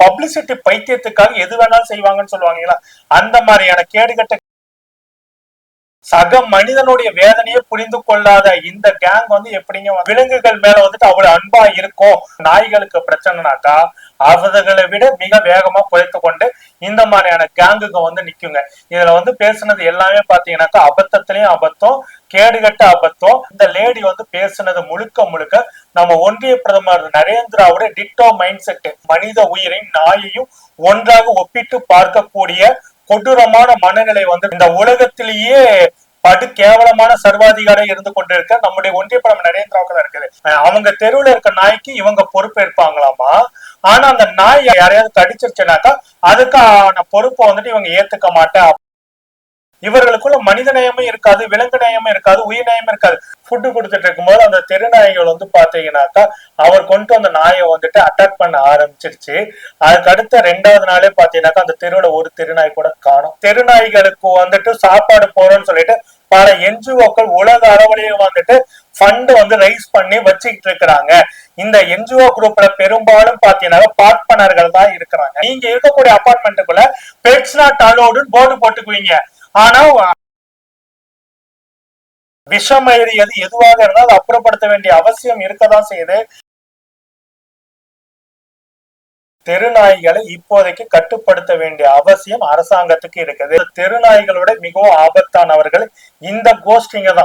Publicity பைத்தியத்துக்காக எது வேணாலும் செய்வாங்கன்னு சொல்லுவாங்களா அந்த மாதிரியான கேடுகட்ட சக மனிதனுடைய வேதனையை புரிந்து கொள்ளாத இந்த கேங் வந்து எப்படிங்க விலங்குகள் மேல வந்துட்டு அவ்வளவு அன்பா இருக்கும்? நாய்களுக்கு பிரச்சனைனாக்கா அவர்களை விட மிக வேகமா குறைத்து கொண்டு இந்த மாதிரியான கேங்குங்க வந்து நிக்குங்க. இதுல வந்து பேசுனது எல்லாமே பாத்தீங்கன்னாக்கா அபத்தத்திலையும் அபத்தம் கேடுகட்ட அபத்தம். இந்த லேடி வந்து பேசுனது முழுக்க முழுக்க நம்ம ஒன்றிய பிரதமர் நரேந்திராவோட டிட்டோ மைண்ட் செட் மனித உயிரையும் நாயையும் ஒன்றாக ஒப்பிட்டு பார்க்கக்கூடிய கொடூரமான மனநிலை வந்து இந்த உலகத்திலேயே படு கேவலமான சர்வாதிகாரம் இருந்து கொண்டிருக்க நம்முடைய ஒன்றிய படம் நரேந்திராவுக்கு தான் இருக்குது அவங்க தெருவுல இருக்க நாய்க்கு இவங்க பொறுப்பேற்பாங்களாமா? ஆனா அந்த நாய் யாரையாவது கடிச்சிருச்சுனாக்கா அதுக்கான பொறுப்பை வந்துட்டு இவங்க ஏத்துக்க மாட்டேன் இவர்களுக்குள்ள மனித நேயமும் இருக்காது விலங்கு நேயமும் இருக்காது உயிர் நேயமும் இருக்காது. ஃபுட்டு கொடுத்துட்டு இருக்கும்போது அந்த தெருநாய்கள் வந்து பாத்தீங்கன்னாக்கா அவர் கொண்டு வந்த நாயை வந்துட்டு அட்டாக் பண்ண ஆரம்பிச்சிருச்சு. அதுக்கு அடுத்த ரெண்டாவது நாளே பாத்தீங்கன்னாக்கா அந்த தெருவுல ஒரு தெருநாய் கூட காணும். தெருநாய்களுக்கு வந்துட்டு சாப்பாடு போறோம்னு சொல்லிட்டு பல என்ஜிஓக்கள் உலக அளவுலயும் வந்துட்டு ஃபண்ட் வந்து ரைஸ் பண்ணி வச்சுக்கிட்டு இருக்கிறாங்க. இந்த என்ஜிஓ குரூப்ல பெரும்பாலும் பாத்தீங்கன்னா பார்ட்னர்கள் தான் இருக்கிறாங்க. நீங்க இருக்கக்கூடிய அபார்ட்மெண்ட்டுக்குள்ள பெட்ஸ் நாட் அலோடுன்னு போர்டு போட்டுக்குவீங்க. ஆனா விஷமயிறு எது எதுவாக இருந்தால் அதை அப்புறப்படுத்த வேண்டிய அவசியம் இருக்கதான் செய்யுது. தெருநாய்களை இப்போதைக்கு கட்டுப்படுத்த வேண்டிய அவசியம் அரசாங்கத்துக்கு இருக்குது. தெருநாய்களோட மிகவும் ஆபத்தானவர்கள் இந்த கோஷ்டிங்க தான்.